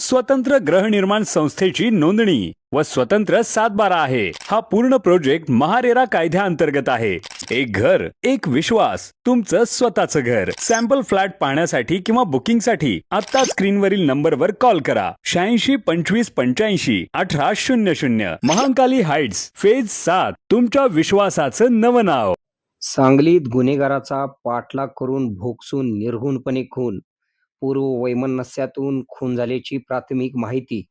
स्वतंत्र गृहनिर्माण संस्थेची नोंदणी व स्वतंत्र सातबारा आहे. हा पूर्ण प्रोजेक्ट महारेरा कायद्याअंतर्गत आहे. एक घर एक विश्वास तुमचं स्वतःचं घर. सॅम्पल फ्लॅट पाहण्यासाठी किंवा बुकिंगसाठी आता स्क्रीनवरील नंबरवर कॉल करा. शहाऐंशी पंचवीस पंच्याऐंशी अठरा शून्य शून्य. महाकाली हाइट्स फेज सात तुमच्या विश्वासाचं नवं नाव. सांगलीत गुन्हेगाराचा पाठलाग करून भोगसून निर्घुणपणे खून पूर्व वैमनस्यातून खून झाल्याची प्राथमिक माहिती.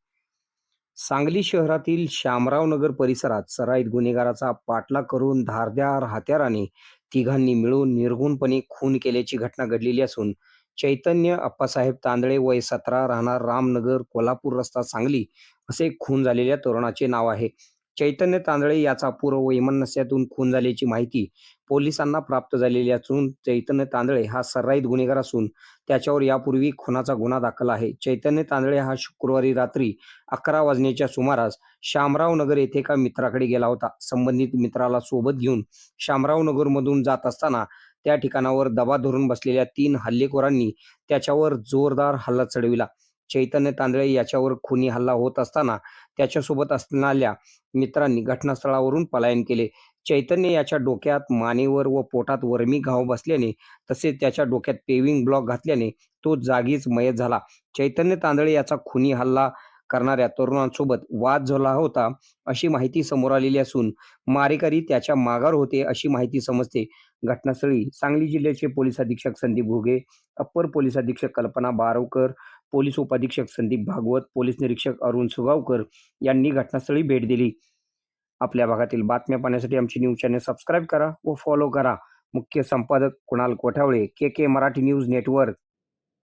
सांगली शहरातील शामराव नगर परिसरात सराईत गुन्हेगाराचा पाठलाग करून धारदार हत्याराने तिघांनी मिळून निर्गुणपणे खून केल्याची घटना घडलेली असून चैतन्य अप्पासाहेब तांदळे वय सतरा राहणार रामनगर कोल्हापूर रस्ता सांगली असे खून झालेल्या तरुणाचे नाव आहे. चैतन्य तांदळे याचा पूर्व वैमनस्यातून खून झाल्याची माहिती पोलिसांना प्राप्त झालेली असून चैतन्य तांदळे हा सर्राईत गुन्हेगार असून त्याच्यावर यापूर्वी खुनाचा गुन्हा दाखल आहे. चैतन्य तांदळे हा शुक्रवारी रात्री अकरा वाजण्याच्या सुमारास शामराव नगर येथे एका मित्राकडे गेला होता. संबंधित मित्राला सोबत घेऊन शामराव नगर मधून जात असताना त्या ठिकाणावर दबा धरून बसलेल्या तीन हल्लेखोरांनी त्याच्यावर जोरदार हल्ला चढविला. चैतन्य तांदळे याच्यावर खुनी हल्ला होत असताना त्याच्यासोबत असणाऱ्या मित्रांनी घटनास्थळावरून पलायन केले. चैतन्य याच्या डोक्यात मानेवर व पोटात वर्मी घाव बसल्याने तसेच त्याच्या डोक्यात पेविंग ब्लॉक घातल्याने तो जागीच मयत झाला. चैतन्य तांदळे याचा खुनी हल्ला करणाऱ्या तरुणांसोबत वाद झाला होता अशी माहिती समोर आलेली असून मारेकरी त्याच्या मागावर होते अशी माहिती समजते. घटनास्थळी सांगली जिल्ह्याचे पोलीस अधीक्षक संदीप घुगे अप्पर पोलीस अधीक्षक कल्पना बारवकर पोलीस उपाधीक्षक संदीप भागवत पोलीस निरीक्षक अरुण सुगावकर यांनी घटनास्थळी भेट दिली. आपल्या भागातील बातम्या पाहण्यासाठी आमची न्यूज चॅनल सबस्क्राईब करा व फॉलो करा. मुख्य संपादक Kunal Kothawale K K Marathi news network.